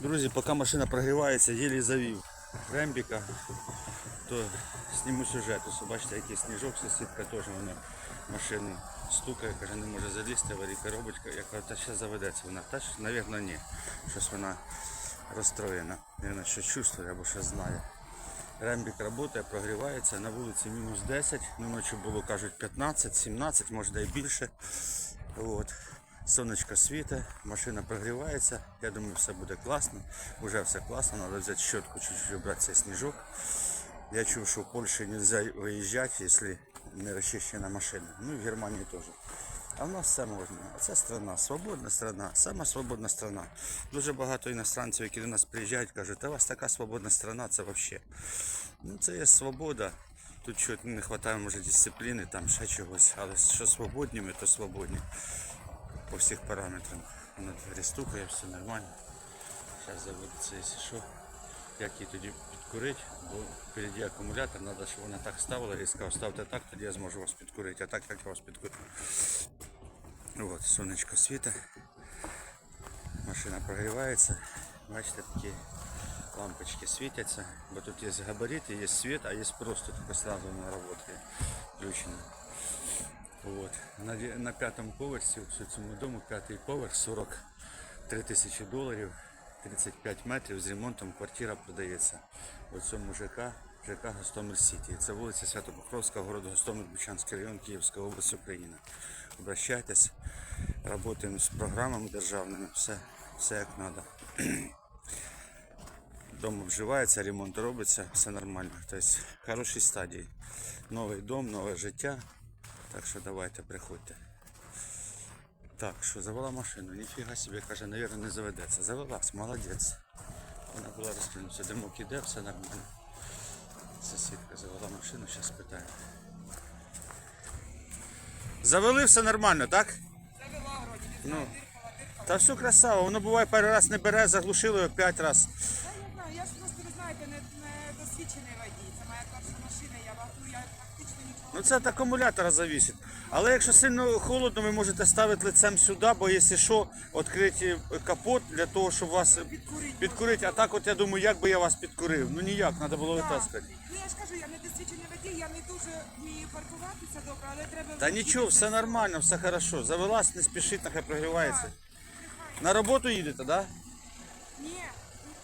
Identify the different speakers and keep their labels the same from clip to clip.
Speaker 1: Друзі, поки машина прогрівається, єлі завів рембіка, то зніму сюжет. Ось бачите, який сніжок, сусідка теж вона машину стукає, каже, не може залізти, аварійка робочка. Я кажу, та ще заведеться вона. Та ж, мабуть, ні. Щось вона розстроєна. Вона щось чувствує або щось знає. Рембік працює, прогрівається, на вулиці мінус 10, ну ночі було, кажуть, 15, 17, може й більше. От. Сонечко світе, машина прогрівається. Я думаю, все буде класно. Уже все класно, треба взяти щотку, чуть-чуть убрати цей сніжок. Я чув, що в Польщі не можна виїжджати, якщо не розчищена машина. Ну і в Германії теж. А в нас все можна. Це страна, свободна страна, сама свободна страна. Дуже багато іностранців, які до нас приїжджають, кажуть, та у вас така свободна страна, це взагалі. Ну це є свобода. Тут чого не вистачає, може, дисципліни, там ще чогось. Але що свободні ми, то свободні. По всіх параметрам. Вона двері стукає, все нормально. Зараз заводиться, якщо що. Як її тоді підкурити, бо впереді акумулятор, треба, щоб вона так ставила і сказав, ставте так, тоді я зможу вас підкурити, а так як я вас підкурю. От, сонечко світа. Машина прогрівається. Бачите, такі лампочки світяться, бо тут є габарити, є світ, а є просто тільки сразу вона працює, включена. Вот. На, на п'ятому поверсі, в цьому дому, п'ятий поверх, 43 тисячі доларів, 35 метрів з ремонтом квартира продається. У цьому ЖК, ЖК Гостомель Сіті. Це вулиця Святопокровська, город Гостомель, Бучанський район, Київська область, Україна. Обращайтесь, працюємо з програмами державними, все, все як треба. Дом обживається, ремонт робиться, все нормально. Тобто хорошій стадії. Новий дом, нове життя. Так що давайте, приходьте. Так, що завела машину, ніфіга собі, каже, навірно, не заведеться. Завелась, молодець. Вона була розкинута, димок іде, все нормально. Сусідка завела машину, зараз питаю. Завели все нормально, так?
Speaker 2: Завела вроді,
Speaker 1: Ну. Та все красиво, воно буває перший раз не бере, заглушило його п'ять разів.
Speaker 2: Та я знаю, я ж просто, ви знаєте, не, не водій. Це моя перша машина, я вахую, я практично нічого.
Speaker 1: Ну це від акумулятора зависить. Але якщо сильно холодно, ви можете ставити лицем сюди, бо якщо що, відкрити капот для того, щоб вас
Speaker 2: Підкурити.
Speaker 1: підкурити. А так от я думаю, як би я вас підкурив? Ну ніяк, треба було витаскати.
Speaker 2: Ну я ж кажу, я не досвідчений водій, я не дуже вмію паркуватися добре, але треба...
Speaker 1: Та нічого, все нормально, все хорошо. Завелась, не спішіть, нехай прогрівається. На роботу їдете, так? Да?
Speaker 2: Ні,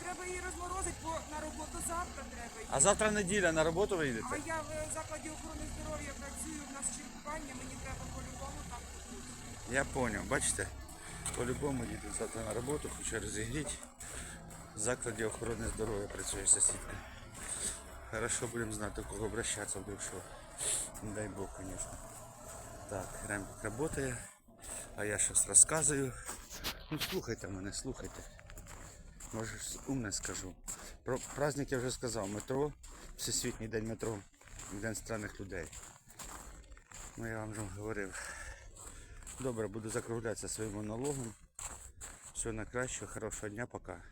Speaker 2: треба її розморозити, бо на роботу завтра треба йти.
Speaker 1: А завтра неділя на роботу ви їдете?
Speaker 2: А я в закладі охорони здоров'я працюю, в нас чергування, мені треба по-любому там бути.
Speaker 1: Я понял, бачите? По-любому їду завтра на роботу, хочу розігріти. В закладі охорони здоров'я працює сусідка. Хорошо будемо знати, до кого обращатися, вдруг що. Не дай Бог, звісно. Так, рембик працює, а я щось розказую. Ну слухайте мене, слухайте. Може умне скажу. Про праздник я вже сказав, метро, Всесвітній день метро, День странних людей. Ну я вам вже говорив. Добре, буду закруглятися своїм монологом. Всього на краще, хорошого дня, пока.